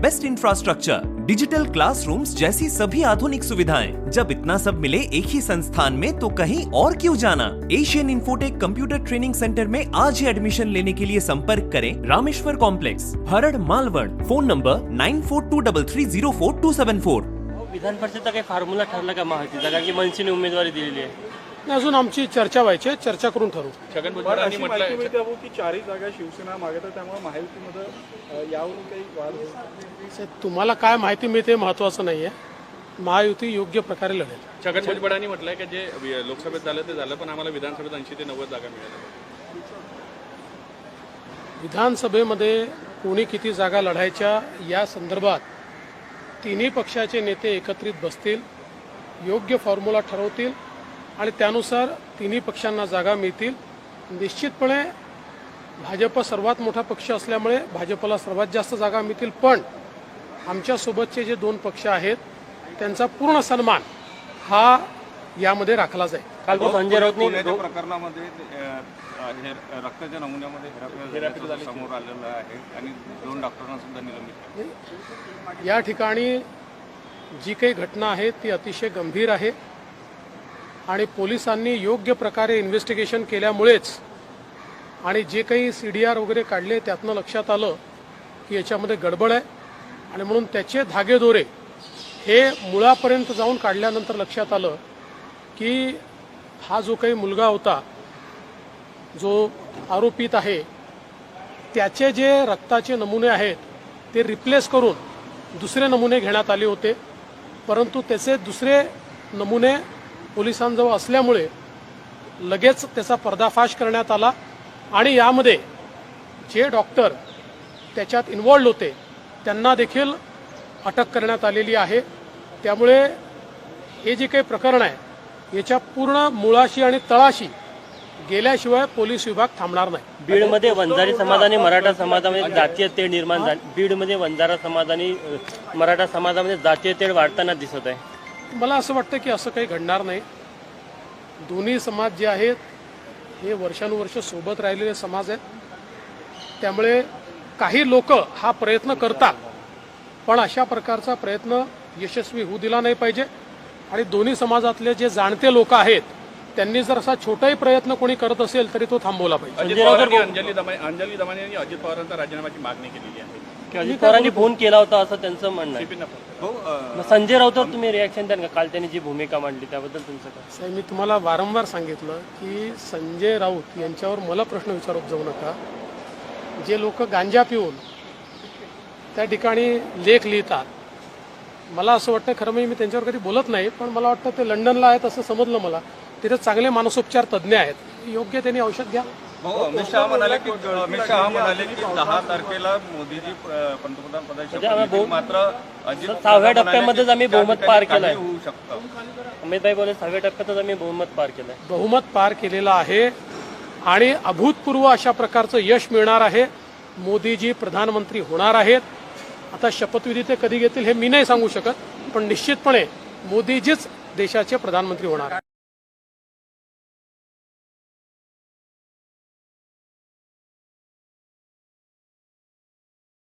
best infrastructure, digital classrooms जैसी सभी आधुनिक सुविधाएँ। जब इतना सब मिले एक ही संस्थान में तो कहीं और क्यों जाना? Asian Infotech computer training centre में आज ही एडमिशन लेने के लिए संपर्क करें Rameshwar complex, Harad Malwad phone number nine four two double three zero four two seven four. विधान परिषदचा काही फॉर्म्युला ठरला का माहितीचा कारण की मनसेने उमेदवारी दिलेली आहे. नाही, अजून आमची चर्चा व्हायची आहे. चर्चा करून ठरवू. छगन भुजबळांनी अशी माहिती म्हटलंय मिळते अहो की चारही जागा शिवसेना मागत आहे त्यामुळे महायुतीमध्ये अ, यावरून काही वाद होईल. साहेब, तुम्हाला काय माहिती मिळते महत्वाचं नाही आहे. महायुती योग्य प्रकारे लढेल. छगन भुजबळांनी म्हटलंय की जे वि- लोकसभेत झालं ते झालं पण आम्हाला विधानसभेत ऐंशी ते नव्वद जागा मिळाल्या. विधानसभेमध्ये कोणी किती जागा लढायच्या या संदर्भात तिन्ही पक्षाचे नेते एकत्रित बसतील योग्य फॉर्म्युला ठरवतील आणि त्यानुसार तिन्ही पक्षांना जागा मिळतील. निश्चितपणे भाजप सर्वात मोठा पक्ष असल्यामुळे भाजपला सर्वात जास्त जागा मिळतील. पण आमच्यासोबतचे जे दोन पक्ष आहेत त्यांचा पूर्ण सन्मान हा यामध्ये राखला जाईल. काल संजय पुण्याच्या प्रकरणामध्ये रक्ताच्या नमुन्यामध्ये समोर आलेलं आहे आणि दोन डॉक्टरांना सुद्धा निलंबित. या ठिकाणी जी काही घटना आहे ती अतिशय गंभीर आहे. आणि पोलिसांनी योग्य प्रकारे इन्व्हेस्टिगेशन केल्यामुळेच आणि जे काही सी डी आर वगैरे काढले त्यातनं लक्षात आलं की याच्यामध्ये गडबड आहे. आणि म्हणून त्याचे धागेदोरे हे मुळापर्यंत जाऊन काढल्यानंतर लक्षात आलं की हा जो काही मुलगा होता जो आरोपित आहे त्याचे जे रक्ताचे नमुने आहेत ते रिप्लेस करून दुसरे नमुने घेण्यात आले होते. परंतु त्याचे दुसरे नमुने पोलिसांजवळ असल्यामुळे लगेच त्याचा पर्दाफाश करण्यात आला आणि यामध्ये जे डॉक्टर त्याच्यात इन्वॉल्ड होते त्यांना देखील अटक करण्यात आलेली आहे. त्यामुळे हे जे काही प्रकरण आहे याच्या पूर्ण मुळाशी आणि तळाशी गेल्याशिवाय पोलीस विभाग थांबणार नाही. बीडमध्ये वंजारी समाज आणि मराठा समाजामध्ये जातीय तेढ निर्माण झाली. बीडमध्ये वंजारा समाज आणि मराठा समाजामध्ये जातीय तेढ वाढताना दिसत आहे. मला असं वाटतं की असं काही घडणार नाही. दोन्ही समाज जे आहेत हे वर्षानुवर्ष सोबत राहिलेले समाज आहेत. त्यामुळे काही लोक हा प्रयत्न करतात पण अशा प्रकारचा प्रयत्न यशस्वी होऊ दिला नाही पाहिजे. आणि दोन्ही समाजातले जे जाणते लोक आहेत त्यांनी जर असा छोटाही प्रयत्न कोणी करत असेल तरी तो थांबवला पाहिजे. अजित अंजली दमाने अंजली दमानी यांनी अजित पवारांचा राजीनाम्याची मागणी केलेली आहे. अजित पवारांनी फोन केला होता असं त्यांचं म्हणणं आहे. हो संजय राऊतवर तुम्ही रिॲक्शन द्याल का? काल त्यांनी जी भूमिका मांडली त्याबद्दल तुमचं काय? साहेब मी तुम्हाला वारंवार सांगितलं की संजय राऊत यांच्यावर मला प्रश्न विचारत जाऊ नका. जे लोक गांजा पिऊन त्या ठिकाणी लेख लिहितात मला असं वाटतं खरं म्हणजे मी त्यांच्यावर कधी बोलत नाही पण मला वाटतं ते लंडनला आहेत असं समजलं मला. तिथे चांगले मानसोपचार तज्ज्ञ आहेत. योग्य त्यांनी औषध घ्या. हो अमित शहा म्हणाले की अमित शहा म्हणाले की दहा तारखेला मोदीजी पंतप्रधान पदाची म्हणजे मात्र सहाव्या टप्प्यामध्येच आम्ही बहुमत पार केलंय. होऊ शकतं. अमितभाई बोले सहाव्या टप्प्यातच आम्ही बहुमत पार केलंय. बहुमत पार केलेलं आहे आणि अभूतपूर्व अशा प्रकारचं यश मिळणार आहे. मोदीजी प्रधानमंत्री होणार आहेत. आता शपथविधी ते कधी घेतील हे मी नाही सांगू शकत पण निश्चितपणे मोदीजीच देशाचे प्रधानमंत्री होणार आहेत.